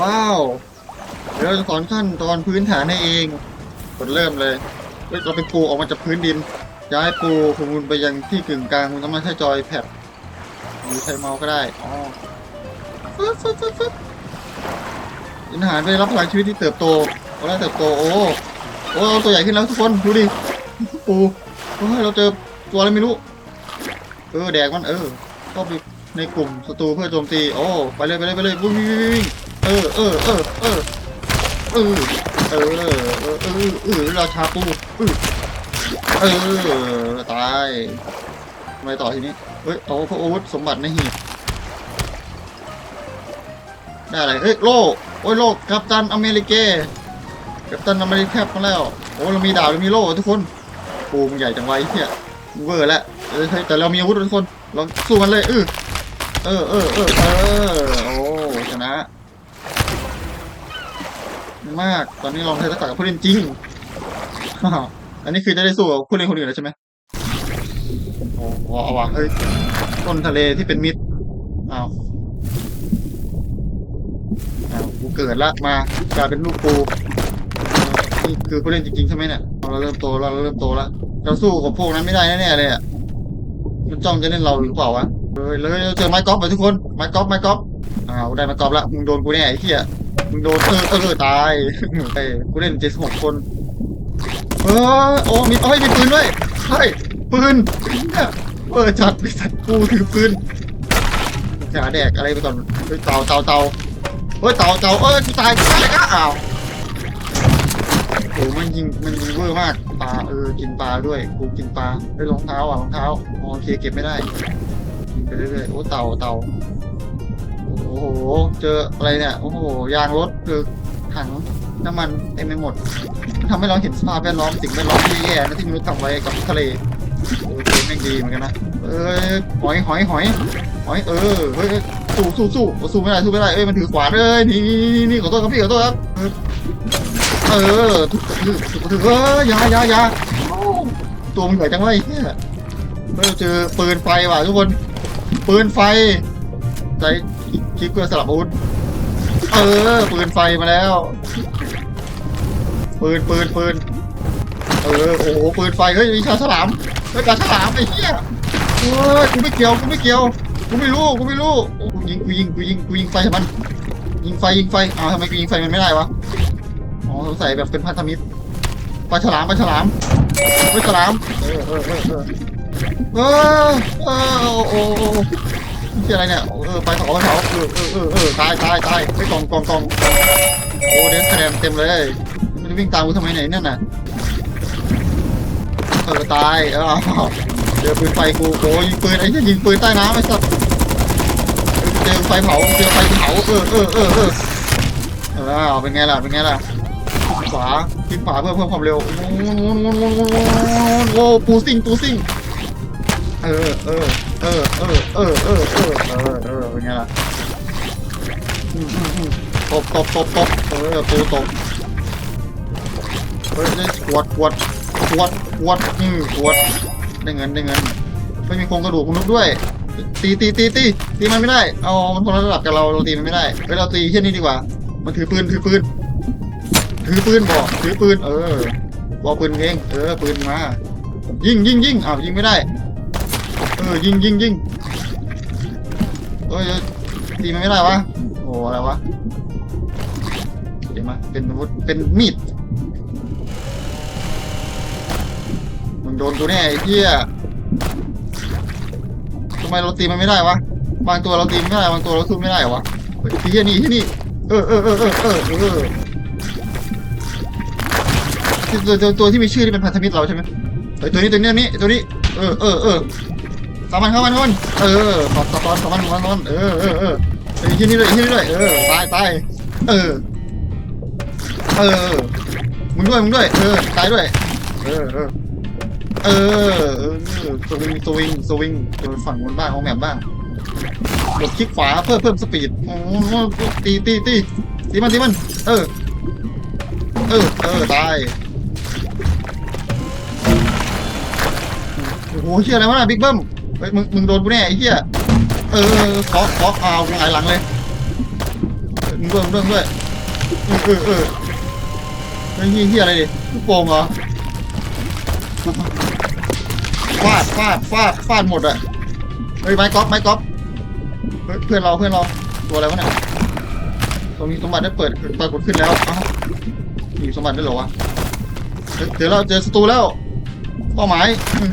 ว้าว เดี๋ยวเราจะสอนขั้นตอนพื้นฐานให้เองกดเริ่มเลยเฮ้ยเราเป็นปูออกมาจากพื้นดิน ย้ายปูของคุณไปยังที่กึ่งกลางคุณสามารถใช้จอยแพดหรือใช้เมาส์ก็ได้อ๋อฟึ๊บฟึ๊บฟึ๊บฟึ๊บกินหารไปรับพลังชีวิตที่เติบโตเอาได้เติบโต โอ้ โอ้เราตัวใหญ่ขึ้นแล้วทุกคน ดูดิ ปูเฮ้ยเราเจอตัวอะไรไม่รู้ เออ แดกมัน เออเข้าไปในกลุ่มศัตรูเพื่อโจมตี โอ้ ไปเลย ไปเลย ไปเลยวิ่งวิ่งวิ่ง เออเออเออเออเออเออเออเออเราชาปูเออเออตายไมต่อทีนี้เฮ้ยเอาพระอาวุธสมบัติในหีบได้อะไรเฮ้ยโล่โอ้ยโล่กัปตันอเมริเกกัปตันอเมริแคปมาแล้วโอ้เรามีดาบเรามีโล่ทุกคนปูมันใหญ่จังไว้เฮียเวอร์แล้วเออแต่เรามีอาวุธทุกคนเราสู้มันเลยเออเออเออเออโอ้ชนะ มาก ตอนนี้ลองใช้ทักษะกับผู้เล่นจริง อันนี้คือจะได้สู้กับผู้เล่นคนอื่นแล้วใช่ไหมโอ้ว้าวะเฮ้ย ต้นทะเลที่เป็นมิตรอ้าวอ้าวกูเกิดละมากลายเป็นลูกปูนี่คือผู้เล่นจริงๆใช่ไหมเนี่ย เราเริ่มโตเราเริ่มโตแล้วเราสู้กับพวกนั้นไม่ได้แน่ๆเลยอะ มันจ้องจะเล่นเราหรือเปล่าวะเฮ้ยเลยเจอไม้กอล์ฟไปทุกคน ไม้กอล์ฟไม้กอล์ฟอ้าวได้ไม้กอล์ฟละมึงโดนกูแน่ไอ้เหี้ย มึงโดนเออเออตายไอ้กูเล่นเจ็ดหกคน เออโอ้มีเอ้ยมีปืนด้วยใช่ปืนเนี่ยเออจัดไปสัตว์กูถือปืนจะหาแดกอะไรไปก่อนเฮ้ยเต่าเต่าเต่าเฮ้ยเต่าเต่าเออกูตายกูตายก็อ้าวโอ้มันยิงมันยิงเวอร์มากปลาเออกินปลาด้วยกูกินปลาเฮ้ยรองเท้าอะรองเท้าอ๋อโอเคเก็บไม่ได้ยิงไปเรื่อยๆโอ้เต่าเต่า โอ้โห เจออะไรเนี่ย โอ้โห ยางรถคือถังน้ำมันเต็มไปหมดทำให้เราเห็นสภาพแวดล้อมสิ่งแวดล้อมที่แย่นะที่มนุษย์ทำไว้กับทะเลโอเคแม่งดีเหมือนกันนะ เอ้ยหอยหอยหอยหอยเออเฮ้ยสู้สู้สู้สู้ไม่ได้สู้ไม่ได้เอ้ยมันถือขวานเอ้ยนี่นี่นี่ขอโทษครับพี่ขอโทษครับเออถือถือถือเออยายายาตัวมันใหญ่จังเลยเนี่ยเฮ้ยเราเจอปืนไฟว่ะทุกคนปืนไฟใจ คลิกเพื่อสลับอาวุธ เออ ปืนไฟมาแล้ว ปืนปืนปืนเออ โอ้โห ปืนไฟ เฮ้ยมีชาฉลาม เฮ้ยปลาฉลามไอ้เหี้ยเฮ้ยกูไม่เกี่ยว กูไม่เกี่ยว กูไม่รู้ กูไม่รู้โอ้กูยิง กูยิง กูยิง กูยิงไฟมัน ยิงไฟ ยิงไฟอ้าวทำไมกูยิงไฟมันไม่ได้วะ อ๋อสงสัยแบบเป็นพันธมิตรปลาฉลามปลาฉลามปลาฉลาม เออเออเออเออเออเออโอ้ โอ้โอ้นี่อะไรเนี่ย เออไปเผาไปเผาเออเออเออเออตายตายตายไปกองกองกองโอ้เดนคะแนนเต็มเลยมันวิ่งตามกูทำไมไหนนั่นน่ะเออตายเออเจอปืนไฟกูโอ้ยิงปืนไอ้ที่ยิงปืนใต้น้ำไอ้สัสเจอไฟเผาเจอไฟเผาเออเออเออเออเออเป็นไงล่ะเป็นไงล่ะขวาคลิกขวาเพื่อเพิ่มความเร็วโอ้ปูซิ่งปูซิ่ง เออเออเออเออเออเออเออเออเออเป็นไงล่ะตบตบตบตบเออปูตบเฮ้ยได้ขวดขวดขวดขวดอืมขวดได้เงินได้เงินไม่มีโครงกระดูกมนุษย์ด้วย ตีตีตีตีตีมันไม่ได้ เอามันคนละระดับกับเราเราตีมันไม่ได้เฮ้เราตีแค่นี้ดีกว่า มันถือปืนถือปืนถือปืนบอกถือปืนเออบอกปืนเองเออปืนมายิงยิงยิงอ้าวยิงไม่ได้ ออยิงยิงยิงเอ้ยตีมันไม่ได้วะโอ้อะไรวะเดี๋ยวมาเป็นอาวุธเป็นมีดมึงโดนกูแน่ไอ้เหี้ยทำไมเราตีมันไม่ได้วะบางตัวเราตีไม่ได้บางตัวเราสู้ไม่ได้เหรอวะเฮ้ยไอ้เหี้ยนี่ที่นี่เออเออเออเออเออเออตัวตัวที่มีชื่อที่เป็นพันธมิตรเราใช่ไหมตัวนี้ตัวนี้ตัวนี้ตัวนี้ เออเออเออ สามันเข้ามันเข้ามันเออขอตอนสามันสามันเออเออเออไอ้ที่นี่ด้วยไอ้ที่นี่ด้วยเออตายตายเออ เออมึงด้วยมึงด้วยเออตายด้วย เออเออเออเออสวิงสวิงสวิงเออฝั่งบนบ้างของแหมมบ้างกดคลิกขวาเพิ่มเพิ่มสปีดโอ้ตีตีตีตีมันตีมัน เออ เออ เออ ตาย โอ้โหเชี่ยอะไรวะบิ๊กเบิ้ม ฮ้ยมึงมึงโดนกูแน่ไอ้เหี้ยเออขอขอเอากูหงายหลังเลยมึงด้วยมึงด้วยด้วยเออเออเออเฮ้ยเฮี้ยอะไรดิลูกโป่งเหรอฟาดฟาดฟาดฟาดหมดอะเฮ้ยไม้ก๊อฟไม้ก๊อฟเพื่อนเราเพื่อนเราตัวอะไรวะเนี่ยตรงนี้สมบัติได้เปิดปรากฏขึ้นแล้วอ้ามีสมบัติได้เหรอวะเฮ้ยเดี๋ยวเราเจอศัตรูแล้วเป้าหมาย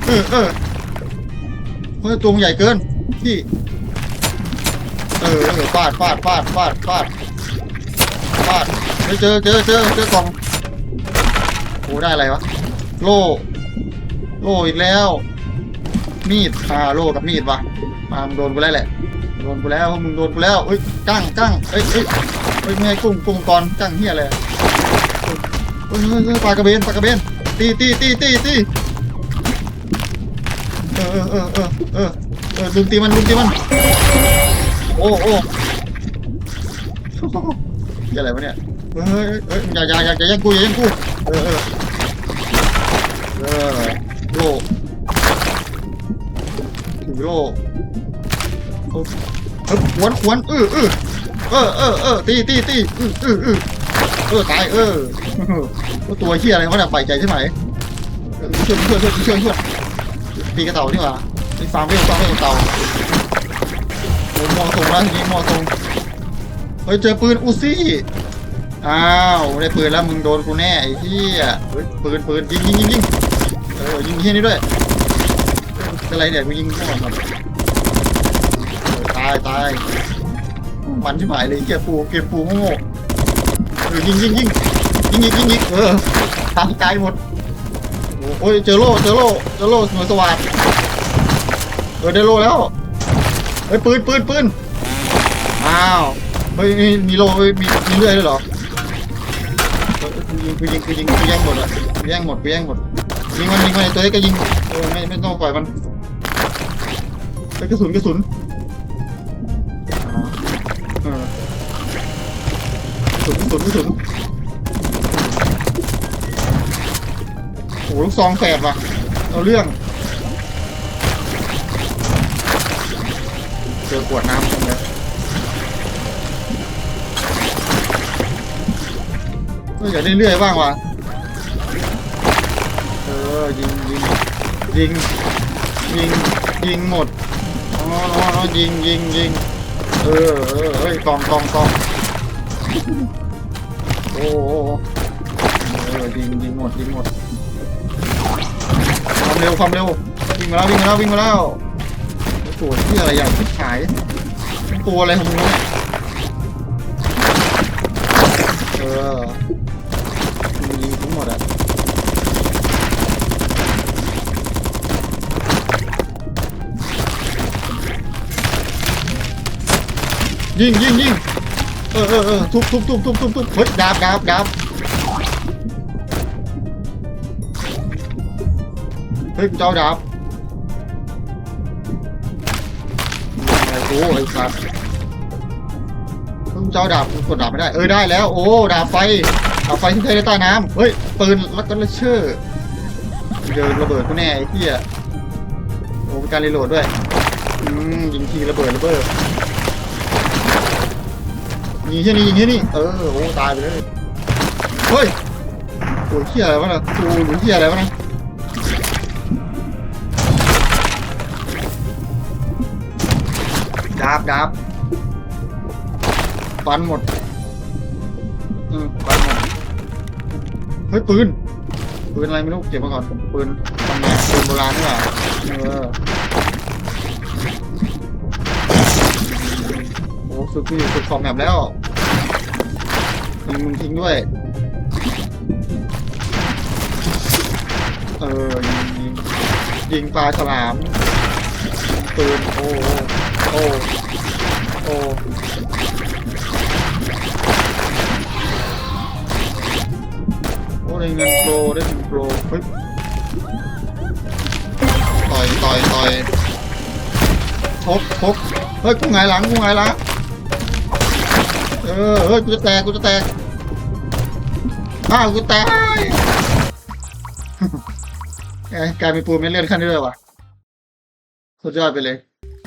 เออเออ เฮ้ยตัวมันใหญ่เกินพี่เออเออฟาดฟาดฟาดฟาดฟาดฟาดเฮ้ยเจอเจอเจอเจอกล่องโอ้ได้อะไรวะโล่โล่อีกแล้ว มีดอ่าโล่กับมีดวะมามึงโดนกูแล้วแหละโดนกูแล้วมึงโดนกูแล้วเฮ้ยกั้งกั้งเอ้ยเอ้ยเฮ้ยไม่ให้กุ้งกุ้งก่อนกั้งเฮียอะไรอะเฮ้ยเฮ้ยปลากระเบนปลากระเบนตีตีตีตีตี อเออเออเออเออเออลุมตีมันลุมตีมัน โอ้โอ้เหี้ยอะไรวะเนี่ยเฮ้ยเฮ้ยอย่าอย่าอย่าอย่าแย่งกูอย่าแย่งกูเออเออเออโลถือโลเออเออขวนขวนเออเออเออเออเออตีตีตีเออเออเออเออตายเออตัวเหี้ยอะไรวะเนี่ยใบใจใช่ไหมเออช่วยช่วยช่วยช่วยช่วย ตีกระเต่านี่ว่าไอ้ฟาร์มเวลฟาร์มเวลเต่าโอ้มอตรงแล้วทีนี้มอตรงเฮ้ยเจอปืนอูซี่อ้าวได้ปืนแล้วมึงโดนกูแน่ไอ้เหี้ยเฮ้ยปืนปืนยิงยิงยิงยิงเออยิงเหี้ยนี่ด้วยอะไรเนี่ยกูยิงข้างหลังมันตายตายมันที่หมายเลยเกียปูเกียปูโง่เออยิงยิงยิงยิงยิงยิงยิงเออตายตายหมด โอ้ยเจอโล่เจอโล่เจอโล่หน่วยสวัสดเออได้โล่แล้วเฮ้ยปืนปืนปืนอ้าวเฮ้ยมีมีโลเฮ้ยมีมีเลื่อยด้วยเหรอเฮ้ยกูยิงกูยิงกูยิงกูแย่งหมดอะกูแย่งหมดกูแย่งหมดยิงมันยิงมันไอ้ตัวเล็กก็ยิงเออไม่ไม่ต้องปล่อยมันเฮ้กระสุนกระสุนออกระสุนกระสุนกระสุนโอ้โหลูกซองแฝดว่ะ เอาเรื่อง เจอขวดน้ำตรงนี้ก็อย่าเรื่อยๆบ้างว่ะ เออ ยิงยิงยิงยิงยิงหมดอ๋ออ๋อยิงยิงยิงเออเออเฮ้ยกองกองกองโอ้โหเออยิงยิงหมดยิงหมด เร็วความเร็ววิ่งมาแล้ววิ่งมาแล้ววิ่งมาแล้วตัวที่อะไรอย่างที่ขายตัวอะไรของมึงเนี่ยเออมึงยิงทั้งหมดอะยิงยิงยิงเออเออเออทุบทุบทุบทุบทุบทุบเฮ้ยดาบดาบดาบ ฮ้ยกูจะเอาดาบไอ้กูไอ้สัตว์เพิ่งเจ้าดาบกดดาบไม่ได้ เออได้แล้ว โอ้ดาบไฟดาบไฟที่เคยได้ใต้น้ำเฮ้ยปืนแล้วก็เลเชอร์เดินระเบิดกูแน่ไอ้เหี้ยโอ้เป็นการรีโหลดด้วยอืมยิงทีระเบิดระเบิดยิงที่นี่ยิงที่นี่เออโอ้ตายไปเลยเฮ้ยตัวเหี้ยอะไรวะน่ะตัวหรือเหี้ยอะไรวะนะ ดาบดาบฟันหมด อืมฟันหมด เฮ้ยปืน ปืนอะไรไม่รู้เก็บมาก่อนปืนทำไงปืนโบราณนี่หว่าเออโอ้สุดที่สุดของแมปแล้วยิงมึงทิ้งด้วย เออยิงยิงยิงปลาฉลามปืนโอ้ โอ้โอ้โอ้ได้เงินโปรได้เงินโปรเฮ้ยต่อยต่อยต่อยทบทบเฮ้ยกูหงายหลังกูหงายหลังเออเฮ้ยกูจะแตกกูจะแตกอ้าวกูแตกเอ้ยกลายเป็นปูนไม่เลื่อนขั้นได้เลยว่ะสุดยอดไปเลย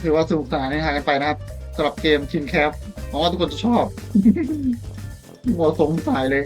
ถือว่าสนุกสนานในทางกันไปนะครับสำหรับเกมชินแคปหวังว่าทุกคนจะชอบหัวสงสัยเลย